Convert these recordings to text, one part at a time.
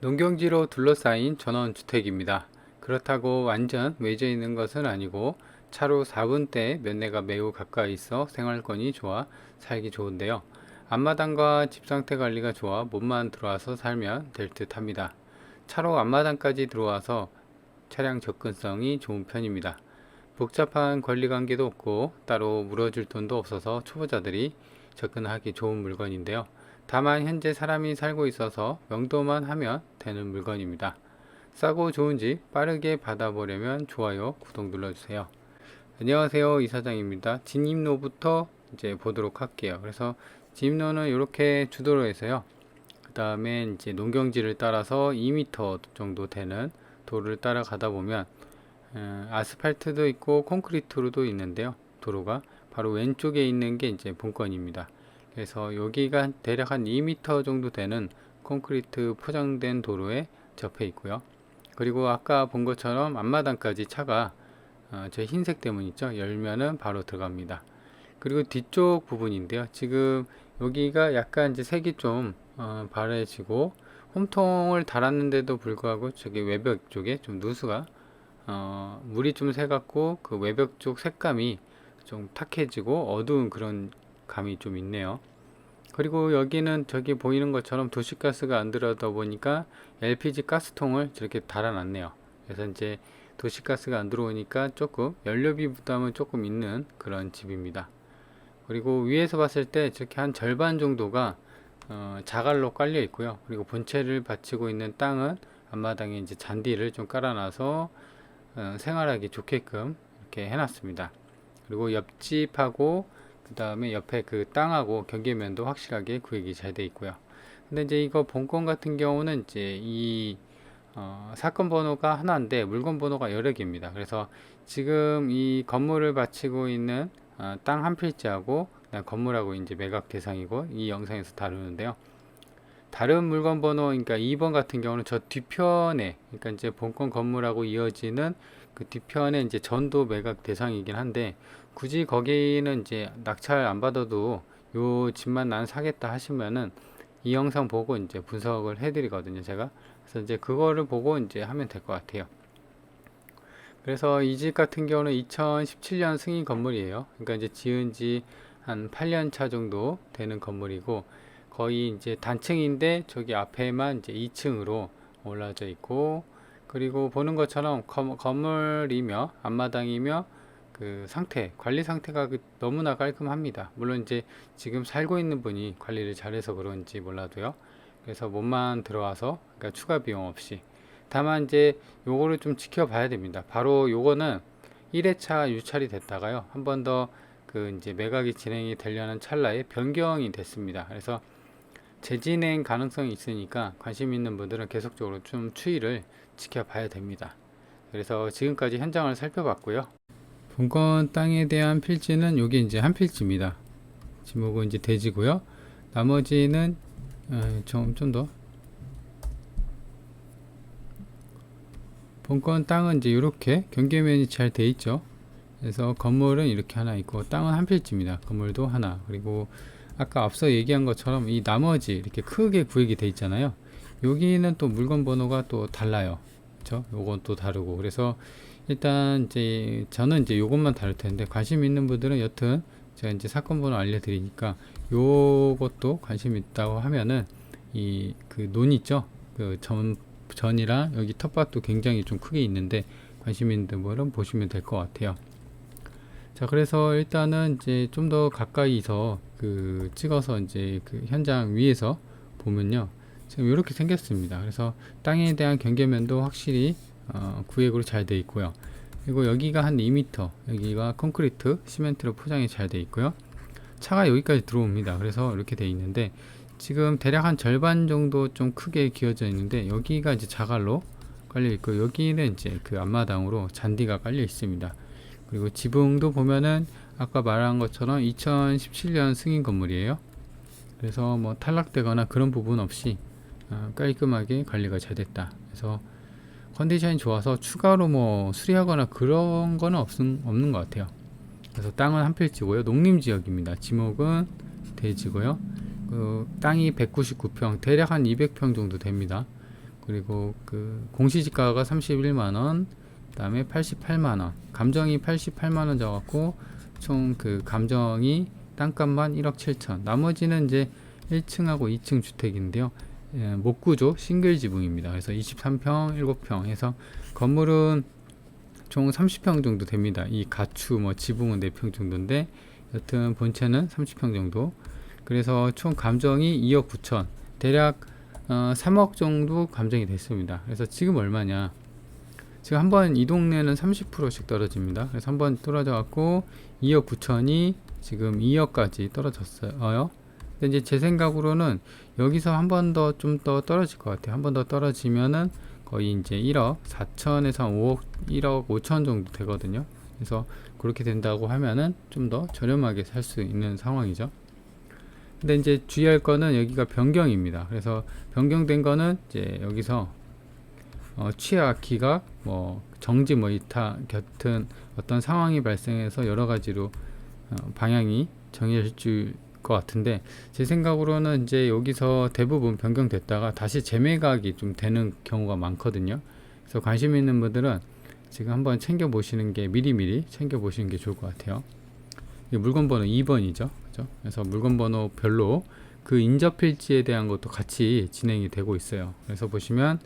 농경지로 둘러싸인 전원주택입니다. 그렇다고 완전 외져 있는 것은 아니고 차로 4분대 면내가 매우 가까이 있어 생활권이 좋아 살기 좋은데요. 앞마당과 집 상태 관리가 좋아 몸만 들어와서 살면 될 듯 합니다. 차로 앞마당까지 들어와서 차량 접근성이 좋은 편입니다. 복잡한 관리 관계도 없고 따로 물어줄 돈도 없어서 초보자들이 접근하기 좋은 물건인데요. 다만 현재 사람이 살고 있어서 명도만 하면 되는 물건입니다. 싸고 좋은 집 빠르게 받아보려면 좋아요, 구독 눌러주세요. 안녕하세요, 이사장입니다. 진입로부터 이제 보도록 할게요. 그래서 진입로는 이렇게 주도로에서요. 그 다음에 이제 농경지를 따라서 2m 정도 되는 도로를 따라가다 보면 어, 아스팔트도 있고 콘크리트로도 있는데요. 도로가 바로 왼쪽에 있는 게 이제 본건입니다. 그래서 여기가 대략 한 2m 정도 되는 콘크리트 포장된 도로에 접해 있고요. 그리고 아까 본 것처럼 앞마당까지 차가 어, 저 흰색 대문 있죠? 열면은 바로 들어갑니다. 그리고 뒤쪽 부분인데요. 지금 여기가 약간 이제 색이 좀 어, 바래지고 홈통을 달았는데도 불구하고 저기 외벽 쪽에 좀 누수가 어, 물이 좀 새갖고 그 외벽 쪽 색감이 좀 탁해지고 어두운 그런 감이 좀 있네요. 그리고 여기는 저기 보이는 것처럼 도시가스가 안 들어다 보니까 LPG 가스통을 저렇게 달아놨네요. 그래서 이제 도시가스가 안 들어오니까 조금 연료비 부담은 조금 있는 그런 집입니다. 그리고 위에서 봤을 때 저렇게 한 절반 정도가 어, 자갈로 깔려 있고요. 그리고 본체를 받치고 있는 땅은 앞마당에 이제 잔디를 좀 깔아놔서 어, 생활하기 좋게끔 이렇게 해놨습니다. 그리고 옆집하고 그 다음에 옆에 그 땅하고 경계면도 확실하게 구획이 잘 돼 있고요. 근데 이제 이거 본건 같은 경우는 이제 이 어, 사건 번호가 하나인데 물건 번호가 여러 개입니다. 그래서 지금 이 건물을 바치고 있는 어, 땅한 필지하고 건물하고 이제 매각 대상이고 이 영상에서 다루는데요. 다른 물건 번호 그러니까 2번 같은 경우는 저 뒤편에 그러니까 이제 본건 건물하고 이어지는 그 뒤편에 이제 전도 매각 대상이긴 한데 굳이 거기는 이제 낙찰 안 받아도 요 집만 난 사겠다 하시면은 이 영상 보고 이제 분석을 해드리거든요 제가. 그래서 이제 그거를 보고 이제 하면 될 것 같아요. 그래서 이 집 같은 경우는 2017년 승인 건물이에요. 그러니까 이제 지은 지 한 8년 차 정도 되는 건물이고 거의 이제 단층인데 저기 앞에만 이제 2층으로 올라져 있고 그리고 보는 것처럼 건, 건물이며 앞마당이며 그 상태 관리 상태가 그 너무나 깔끔합니다. 물론 이제 지금 살고 있는 분이 관리를 잘해서 그런지 몰라도요. 그래서 몸만 들어와서 그러니까 추가 비용 없이 다만 이제 요거를 좀 지켜봐야 됩니다. 바로 요거는 1회차 유찰이 됐다가요. 한 번 더 그 이제 매각이 진행이 되려는 찰나에 변경이 됐습니다. 그래서 재진행 가능성이 있으니까 관심 있는 분들은 계속적으로 좀 추이를 지켜봐야 됩니다. 그래서 지금까지 현장을 살펴봤고요. 본건 땅에 대한 필지는 여기 이제 한 필지입니다. 지목은 이제 대지고요. 나머지는 어, 좀좀 더 본건 땅은 이제 이렇게 경계면이 잘 돼 있죠. 그래서 건물은 이렇게 하나 있고 땅은 한 필지입니다. 건물도 하나 그리고 아까 앞서 얘기한 것처럼 이 나머지 이렇게 크게 구획이 돼 있잖아요. 여기는 또 물건 번호가 또 달라요. 그렇죠? 요건 또 다르고 그래서 일단 이제 저는 이제 요것만 다룰 텐데 관심 있는 분들은 여튼 제가 이제 사건 번호 알려드리니까 요것도 관심 있다고 하면은 이 그 논 있죠 그 전 전이랑 여기 텃밭도 굉장히 좀 크게 있는데 관심 있는 분은 보시면 될 것 같아요. 자 그래서 일단은 이제 좀 더 가까이서 그 찍어서 이제 그 현장 위에서 보면요 지금 이렇게 생겼습니다. 그래서 땅에 대한 경계면도 확실히 어, 구획으로 잘 돼 있고요. 그리고 여기가 한 2m, 여기가 콘크리트, 시멘트로 포장이 잘 돼 있고요. 차가 여기까지 들어옵니다. 그래서 이렇게 돼 있는데 지금 대략 한 절반 정도 좀 크게 기어져 있는데 여기가 이제 자갈로 깔려 있고 여기는 이제 그 앞마당으로 잔디가 깔려 있습니다. 그리고 지붕도 보면은 아까 말한 것처럼 2017년 승인 건물이에요. 그래서 뭐 탈락되거나 그런 부분 없이 어, 깔끔하게 관리가 잘 됐다. 그래서 컨디션이 좋아서 추가로 뭐 수리하거나 그런 거는 없은, 없는 것 같아요. 그래서 땅은 한 필지고요. 농림 지역입니다. 지목은 대지고요. 그 땅이 199평, 대략 한 200평 정도 됩니다. 그리고 그 공시지가가 31만 원, 그 다음에 88만 원. 감정이 88만 원 적었고 총 그 감정이 땅값만 1억 7천. 나머지는 이제 1층하고 2층 주택인데요. 예, 목구조 싱글 지붕입니다. 그래서 23평, 7평 해서 건물은 총 30평 정도 됩니다. 이 가추 뭐 지붕은 4평 정도인데 여튼 본체는 30평 정도. 그래서 총 감정이 2억 9천. 대략 어, 3억 정도 감정이 됐습니다. 그래서 지금 얼마냐? 지금 한 번 이 동네는 30%씩 떨어집니다. 그래서 한 번 떨어져 갖고 2억 9천이 지금 2억까지 떨어졌어요. 근데 이제 제 생각으로는 여기서 한 번 더 좀 더 떨어질 것 같아요. 한 번 더 떨어지면은 거의 이제 1억 4천에서 5억 1억 5천 정도 되거든요. 그래서 그렇게 된다고 하면은 좀 더 저렴하게 살 수 있는 상황이죠. 근데 이제 주의할 거는 여기가 변경입니다. 그래서 변경된 거는 이제 여기서 어, 취약, 기각, 뭐 정지, 뭐 이타 같은 어떤 상황이 발생해서 여러 가지로 어, 방향이 정해질 것 같은데 제 생각으로는 이제 여기서 대부분 변경됐다가 다시 재매각이 좀 되는 경우가 많거든요. 그래서 관심 있는 분들은 지금 한번 챙겨 보시는 게 미리미리 챙겨 보시는 게 좋을 것 같아요. 물건 번호 2번이죠. 그죠? 그래서 물건 번호 별로 그 인접 필지에 대한 것도 같이 진행이 되고 있어요. 그래서 보시면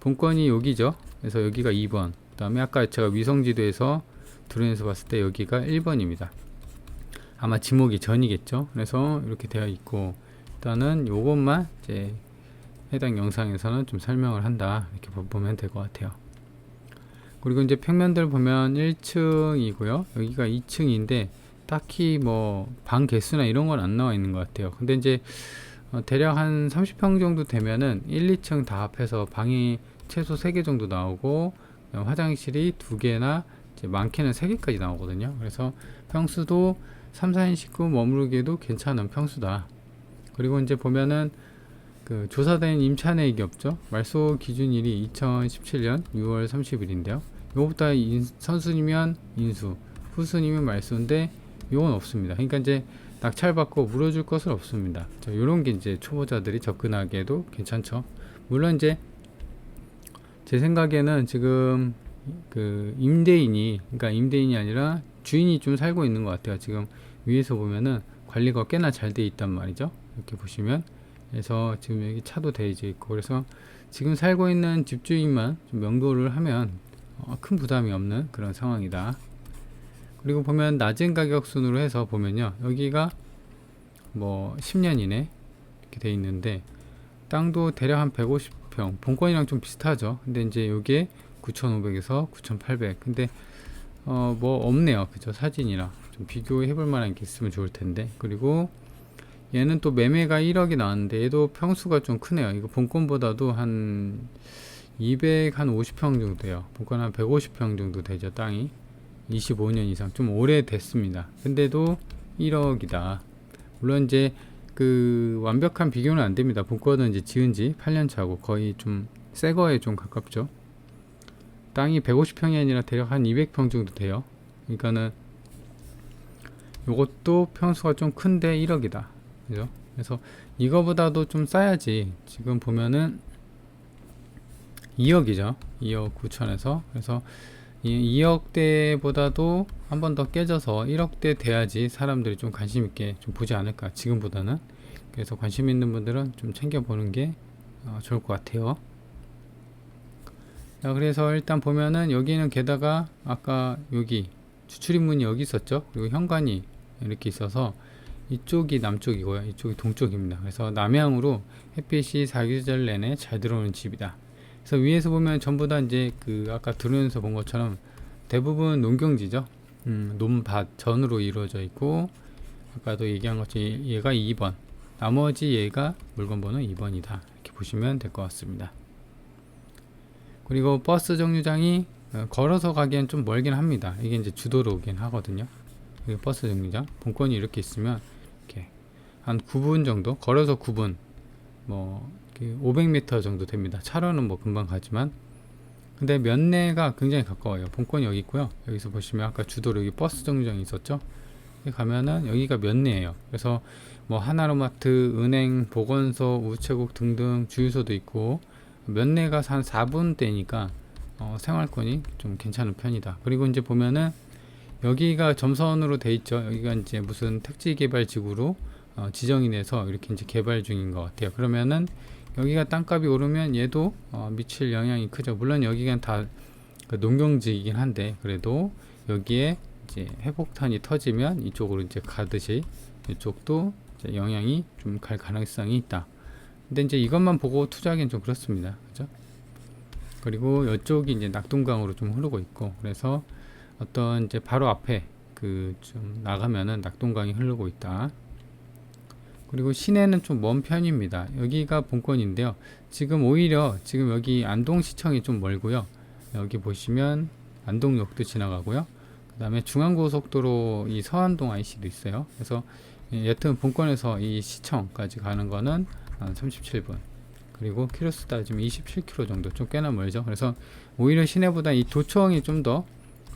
본건이 여기죠. 그래서 여기가 2번. 그 다음에 아까 제가 위성지도에서 드론에서 봤을 때 여기가 1번입니다. 아마 지목이 전이겠죠. 그래서 이렇게 되어 있고 일단은 요것만 이제 해당 영상에서는 좀 설명을 한다 이렇게 보- 보면 될 것 같아요. 그리고 이제 평면들 보면 1층이고요. 여기가 2층인데 딱히 뭐 방 개수나 이런 건 안 나와 있는 것 같아요. 근데 이제 어, 대략 한 30평 정도 되면은 1, 2층 다 합해서 방이 최소 3개 정도 나오고 화장실이 2개나 이제 많게는 3개까지 나오거든요. 그래서 평수도 3, 4인 식구 머무르기에도 괜찮은 평수다. 그리고 이제 보면은 그 조사된 임차내역이 없죠. 말소 기준일이 2017년 6월 30일인데요. 요거보다 인, 선순이면 인수, 후순이면 말소인데 요건 없습니다. 그러니까 이제 낙찰받고 물어줄 것은 없습니다. 자, 요런 게 이제 초보자들이 접근하기에도 괜찮죠. 물론 이제 제 생각에는 지금 그 임대인이 그러니까 임대인이 아니라 주인이 좀 살고 있는 것 같아요. 지금 위에서 보면은 관리가 꽤나 잘 돼 있단 말이죠. 이렇게 보시면 그래서 지금 여기 차도 대이제 있고 그래서 지금 살고 있는 집주인만 좀 명도를 하면 어, 큰 부담이 없는 그런 상황이다. 그리고 보면 낮은 가격 순으로 해서 보면요. 여기가 뭐 10년 이내 이렇게 돼 있는데 땅도 대략 한 150평 본권이랑 좀 비슷하죠. 근데 이제 요게 9,500에서 9,800. 근데 어 뭐 없네요. 그죠? 사진이랑 좀 비교해 볼 만한 게 있으면 좋을 텐데. 그리고 얘는 또 매매가 1억이 나왔는데 얘도 평수가 좀 크네요. 이거 본권보다도 한 200, 한 50평 정도 돼요. 본권 한 150평 정도 되죠, 땅이. 25년 이상. 좀 오래 됐습니다. 근데도 1억이다. 물론 이제 그 완벽한 비교는 안 됩니다. 본권은 이제 지은 지 8년 차고 거의 좀 새 거에 좀 가깝죠. 땅이 150평이 아니라 대략 한 200평 정도 돼요. 그러니까는 요것도 평수가 좀 큰데 1억이다. 그죠? 그래서 이거보다도 좀 싸야지. 지금 보면은 2억이죠. 2억 9천에서. 그래서 이 2억대보다도 한 번 더 깨져서 1억대 돼야지 사람들이 좀 관심 있게 좀 보지 않을까. 지금보다는. 그래서 관심 있는 분들은 좀 챙겨보는 게 어, 좋을 것 같아요. 자, 그래서 일단 보면은 여기는 게다가 아까 여기 주출입문이 여기 있었죠. 그리고 현관이 이렇게 있어서 이쪽이 남쪽이고요. 이쪽이 동쪽입니다. 그래서 남향으로 햇빛이 사계절 내내 잘 들어오는 집이다. 그래서 위에서 보면 전부 다 이제 그 아까 들으면서 본 것처럼 대부분 농경지죠. 음, 논밭 전으로 이루어져 있고 아까도 얘기한 것처럼 얘가 2번, 나머지 얘가 물건 번호 2번이다. 이렇게 보시면 될 것 같습니다. 그리고 버스 정류장이 어, 걸어서 가기엔 좀 멀긴 합니다. 이게 이제 주도로긴 하거든요. 여기 버스 정류장 본권이 이렇게 있으면 이렇게 한 9분 정도 걸어서 9분 뭐 500m 정도 됩니다. 차로는 뭐 금방 가지만 근데 면내가 굉장히 가까워요. 본권이 여기 있고요. 여기서 보시면 아까 주도로 여기 버스 정류장이 있었죠. 여기 가면은 여기가 면내예요. 그래서 뭐 하나로마트, 은행, 보건소, 우체국 등등 주유소도 있고 면내가 한 4분대니까 어, 생활권이 좀 괜찮은 편이다. 그리고 이제 보면은 여기가 점선으로 돼 있죠. 여기가 이제 무슨 택지 개발 지구로 어, 지정이 돼서 이렇게 이제 개발 중인 것 같아요. 그러면은 여기가 땅값이 오르면 얘도 어, 미칠 영향이 크죠. 물론 여기가 다그 농경지이긴 한데 그래도 여기에 이제 회복탄이 터지면 이쪽으로 이제 가듯이 이쪽도 이제 영향이 좀 갈 가능성이 있다. 근데 이제 이것만 보고 투자하기는 좀 그렇습니다. 그죠? 그리고 이쪽이 이제 낙동강으로 좀 흐르고 있고 그래서 어떤 이제 바로 앞에 그 좀 나가면은 낙동강이 흐르고 있다. 그리고 시내는 좀 먼 편입니다. 여기가 본권인데요. 지금 오히려 지금 여기 안동시청이 좀 멀고요. 여기 보시면 안동역도 지나가고요. 그 다음에 중앙고속도로 이 서안동 IC도 있어요. 그래서 예, 여튼 본권에서 이 시청까지 가는 거는 한 37분. 그리고 키로수 따지면 27km 정도 좀 꽤나 멀죠. 그래서 오히려 시내보다 이 도청이 좀더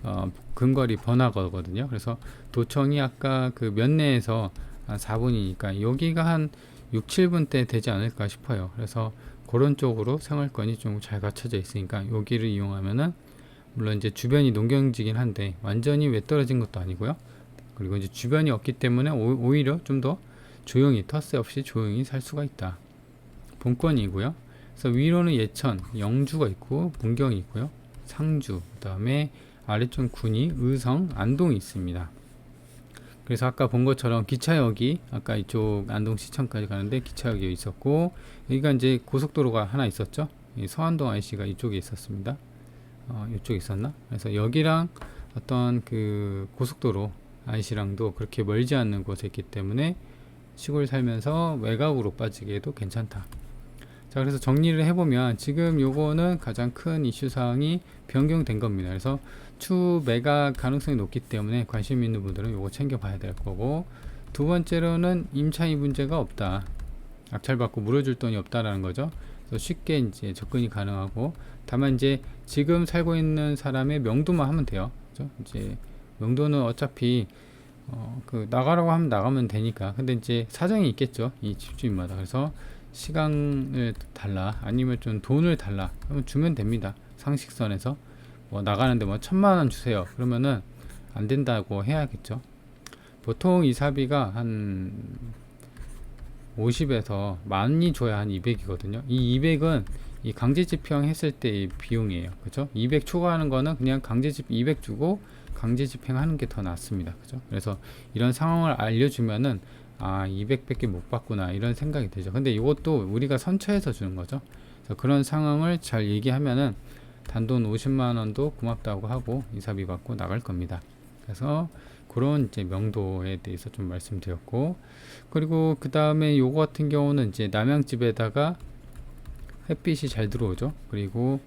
어, 근거리 번화거거든요. 그래서 도청이 아까 그 면내에서 한 4분이니까 여기가 한 6, 7분대 되지 않을까 싶어요. 그래서 그런 쪽으로 생활권이 좀 잘 갖춰져 있으니까 여기를 이용하면은 물론 이제 주변이 농경지긴 한데 완전히 왜 떨어진 것도 아니고요. 그리고 이제 주변이 없기 때문에 오, 오히려 좀 더 조용히 터세 없이 조용히 살 수가 있다. 본권이고요. 그래서 위로는 예천, 영주가 있고 문경이 있고요. 상주, 그다음에 아래쪽 군이 의성, 안동이 있습니다. 그래서 아까 본 것처럼 기차역이 아까 이쪽 안동시청까지 가는데 기차역이 있었고 여기가 이제 고속도로가 하나 있었죠. 이 서안동 IC가 이쪽에 있었습니다. 어, 이쪽에 있었나? 그래서 여기랑 어떤 그 고속도로 IC랑도 그렇게 멀지 않는 곳에 있기 때문에 시골 살면서 외곽으로 빠지기에도 괜찮다. 자, 그래서 정리를 해보면 지금 요거는 가장 큰 이슈 사항이 변경된 겁니다. 그래서 추 매각 가능성이 높기 때문에 관심 있는 분들은 요거 챙겨봐야 될 거고 두 번째로는 임차인 문제가 없다. 낙찰받고 물어줄 돈이 없다라는 거죠. 그래서 쉽게 이제 접근이 가능하고 다만 이제 지금 살고 있는 사람의 명도만 하면 돼요. 그죠? 이제 명도는 어차피 어, 그 나가라고 하면 나가면 되니까. 근데 이제 사정이 있겠죠. 이 집주인마다. 그래서 시간을 달라 아니면 좀 돈을 달라 그러면 주면 됩니다. 상식선에서 뭐 나가는데 뭐 천만 원 주세요. 그러면은 안 된다고 해야겠죠. 보통 이사비가 한 50에서 많이 줘야 한 200이거든요. 이 200은 이 강제 집행 했을 때의 비용이에요. 그죠? 200 초과하는 거는 그냥 강제 집 200 주고 강제 집행하는 게 더 낫습니다. 그죠? 그래서 이런 상황을 알려주면은 아 200밖에 못 받구나 이런 생각이 들죠. 근데 이것도 우리가 선처해서 주는 거죠. 그래서 그런 상황을 잘 얘기하면은 단돈 50만 원도 고맙다고 하고 이사비 받고 나갈 겁니다. 그래서 그런 이제 명도에 대해서 좀 말씀드렸고 그리고 그 다음에 요거 같은 경우는 이제 남양집에다가 햇빛이 잘 들어오죠. 그리고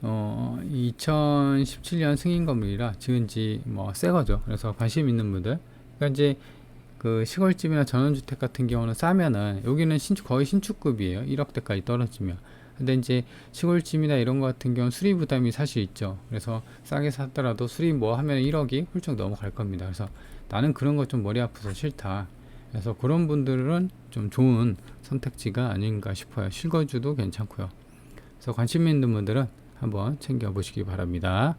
어 2017년 승인 건물이라 지은지 뭐 새 거죠. 그래서 관심 있는 분들 그러니까 이제 그 시골집이나 전원주택 같은 경우는 싸면은 여기는 신축 거의 신축급이에요. 1억대까지 떨어지면. 근데 이제 시골집이나 이런 거 같은 경우는 수리 부담이 사실 있죠. 그래서 싸게 샀더라도 수리 뭐 하면 1억이 훌쩍 넘어갈 겁니다. 그래서 나는 그런 거좀 머리 아파서 싫다. 그래서 그런 분들은 좀 좋은 선택지가 아닌가 싶어요. 실거주도 괜찮고요. 그래서 관심 있는 분들은 한번 챙겨 보시기 바랍니다.